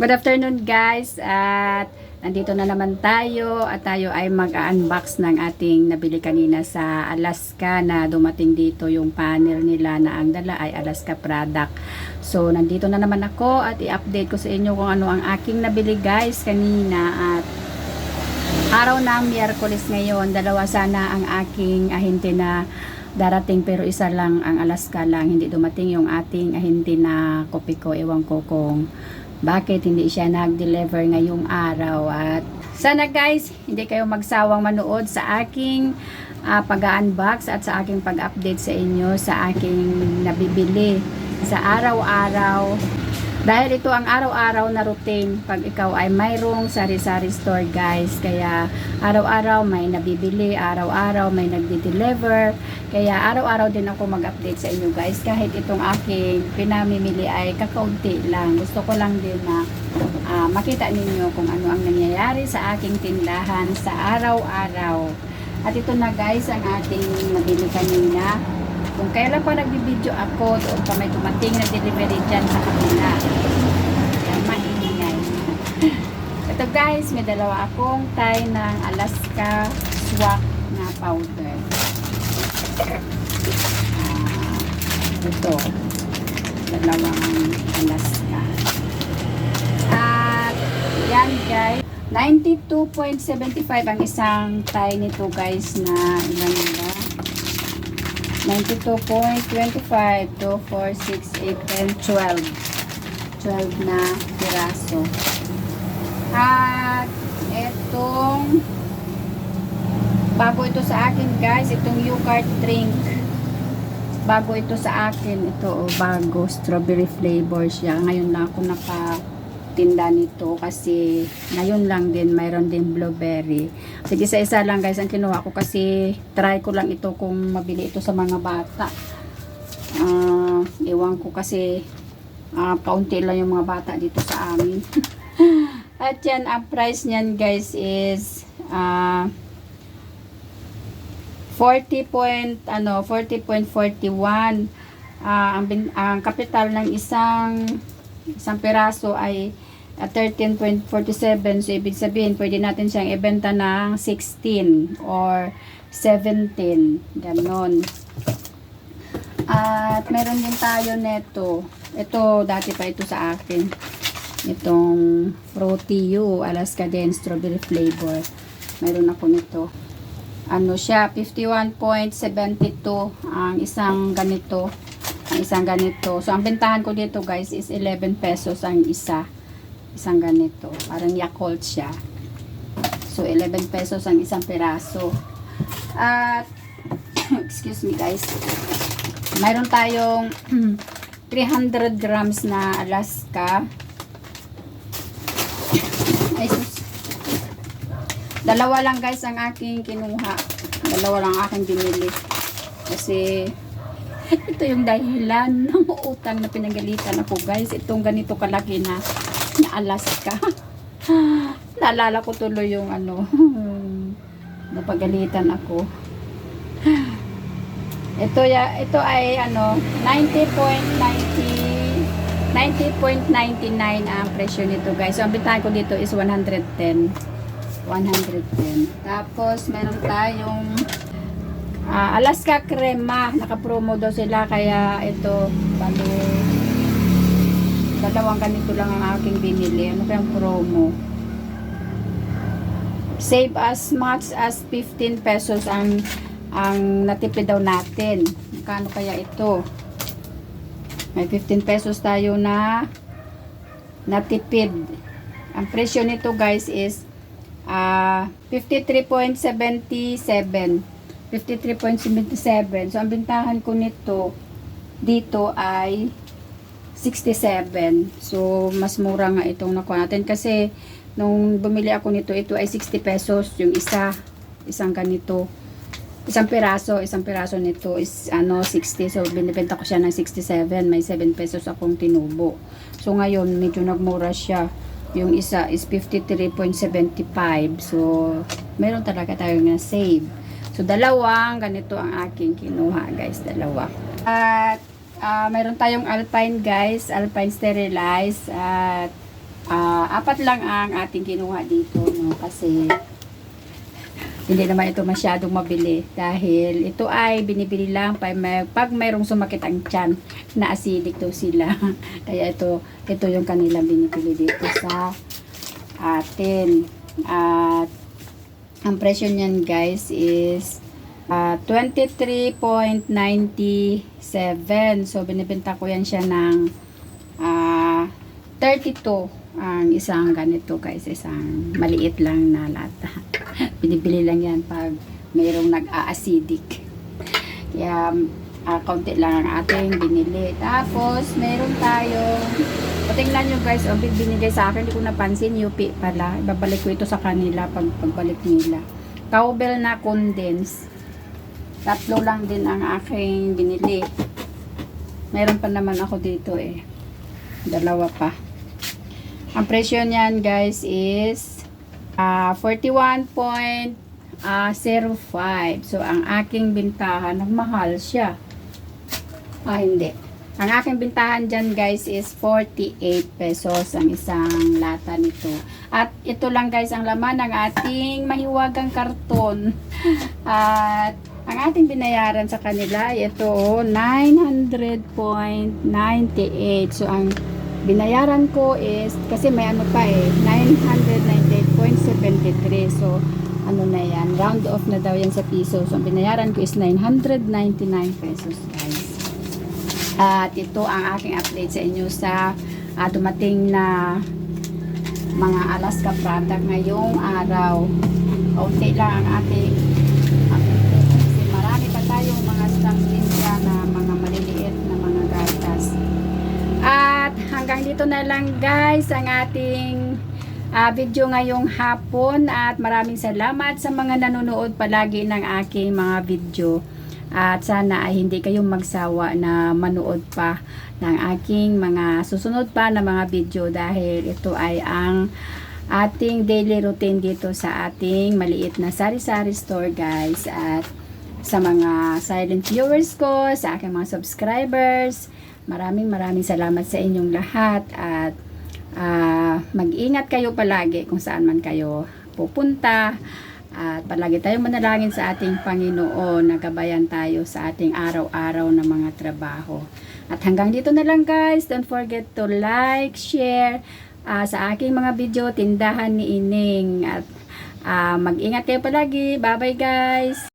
Good afternoon guys at nandito na naman tayo at tayo ay mag-unbox ng ating nabili kanina sa Alaska na dumating dito yung panel nila na ang dala ay Alaska product. So nandito na naman ako at i-update ko sa inyo kung ano ang aking nabili guys kanina at araw ng Miyerkules ngayon. Dalawa sana ang aking ahente na darating pero isa lang ang Alaska lang. Hindi dumating yung ating ahente na kopi ko. Ewan ko kung bakit hindi siya nag-deliver ngayong araw. At sana guys, hindi kayo magsawang manood sa aking ah, pag-unbox at sa aking pag-update sa inyo sa aking nabibili sa araw-araw dahil ito ang araw-araw na routine pag ikaw ay mayroong sari-sari store guys. Kaya araw-araw may nabibili, araw-araw may nagdi-deliver. Kaya araw-araw din ako mag-update sa inyo guys. Kahit itong aking pinamimili ay kakaunti lang. Gusto ko lang din na ah, makita ninyo kung ano ang nangyayari sa aking tindahan sa araw-araw. At ito na guys ang ating nabili kanina. Kung kailan pa nagbibideo ako, doon pa may dumating na delivery dyan sa kabila. Yan, maingay. Ito guys, may dalawa akong tie ng Alaska Swak na powder. Ah, ito. Dalawang Alaska. At yan guys. 92.75 ang isang tie nito guys na ilan ba? 92.25 to 4, 6, 8, 10, 12. 12 na piraso. At etong bago ito sa akin guys, itong U-Cart drink. Bago ito sa akin, ito oh, bago strawberry flavor siya. Ngayon lang ako nakatinda nito kasi ngayon lang din mayroon din blueberry. Sige, isa-isa lang guys ang kinuha ko kasi try ko lang ito kung mabili ito sa mga bata. Ah, ewan ko kasi ah, kaunti lang yung mga bata dito sa amin. At yan, ang price niyan guys is ah 40 point ano 40.41 Ah, ang ang kapital ng isang isang piraso ay ah, 13.47 so ibig sabihin pwede natin siyang ibenta ng 16 or 17 ganon. At meron din tayo neto. Ito dati pa ito sa akin. Itong Fruity Alaska din strawberry flavor. Meron ako nito. Ano siya 51.72 ang isang ganito ang isang ganito. So ang bentahan ko dito guys is 11 pesos ang isa. Isang ganito. Parang Yakult siya. So 11 pesos ang isang piraso. At excuse me guys. Mayroon tayong 300 grams na Alaska. Ay Dalawa lang guys ang aking kinuha. Dalawa lang aking binili. Kasi ito yung dahilan ng utang na pinagalitan ako guys. Itong ganito kalaki na, na Alaska. Naalala ko tuloy yung ano, napagalitan ako. Ito ya, ito ay ano, 90.90 90.99 ang presyo nito guys. So ang bentahan ko dito is 110. 110. Tapos, meron tayong ah, Alaska Crema. Naka-promo daw sila. Kaya, ito, balo, dalawang ganito lang ang aking binili. Ano kayang promo? Save as much as 15 pesos ang ang natipid daw natin. Kano kaya ito? May 15 pesos tayo na natipid. Ang presyo nito guys is ah 53.77 53.77 so ang bintahan ko nito dito ay 67 so mas mura nga itong nakuha natin. Kasi nung bumili ako nito ito ay 60 pesos. Yung isa isang ganito. Isang piraso isang piraso nito is ano 60 so binibenta ko siya ng 67 may 7 pesos akong tinubo. So ngayon medyo nagmura siya. Yung isa is 53.75. So, meron talaga tayo na save. So, dalawang ganito ang aking kinuha, guys. Dalawa. At, ah, meron tayong Alpine, guys. Alpine Sterilize. At, Ah, apat lang ang ating kinuha dito, no? Kasi hindi naman ito masyadong mabili dahil ito ay binibili lang pag, may, pag mayroong sumakit ang tiyan na acidic daw sila. Kaya ito, ito yung kanilang binibili dito sa atin. At ang presyo niyan guys is ah, 23.97. So binibenta ko yan siya ng ah 32 ang isang ganito guys, isang maliit lang na lata. Binibili lang yan pag mayroong nag-a-acidic. Kaya ah, kaunti lang ang ating binili. Tapos meron tayo Patingnan nyo guys, oh, binigay sa akin, hindi ko napansin, UP pala. Ibabalik ko ito sa kanila pag pagbalik nila. Cowbell na condense. Tatlo lang din ang aking binili. Meron pa naman ako dito eh. Dalawa pa. Ang presyo niyan guys is ah 41.05. So ang aking bintahan, mahal siya. Ah, hindi. Ang aking bintahan dyan guys is 48 pesos ang isang lata nito. At ito lang guys ang laman ng ating mahiwagang karton. At ang ating binayaran sa kanila ito 900.98. So ang binayaran ko is kasi may ano pa eh 998.73. So ano na yan, round off na daw yan sa piso. So ang binayaran ko is 999 pesos guys. At ito ang aking update sa inyo sa ah, dumating na mga Alaska product ngayong araw. Kaunti lang ang ating kasi marami pa tayong mga din dyan na mga maliliit na mga gatas. At hanggang dito na lang guys ang ating ah, video ngayong hapon at maraming salamat sa mga nanonood palagi ng aking mga video. At sana ay hindi kayong magsawa na manood pa ng aking mga susunod pa na mga video dahil ito ay ang ating daily routine dito sa ating maliit na sari-sari store guys. At sa mga silent viewers ko, sa aking mga subscribers maraming maraming salamat sa inyong lahat. At ah, mag-ingat kayo palagi kung saan man kayo pupunta at palagi tayong manalangin sa ating Panginoon na gabayan tayo sa ating araw-araw na mga trabaho. At hanggang dito na lang guys. Don't forget to like, share ah, sa aking mga video, tindahan ni Ining. At ah, mag-ingat kayo palagi. Bye-bye guys!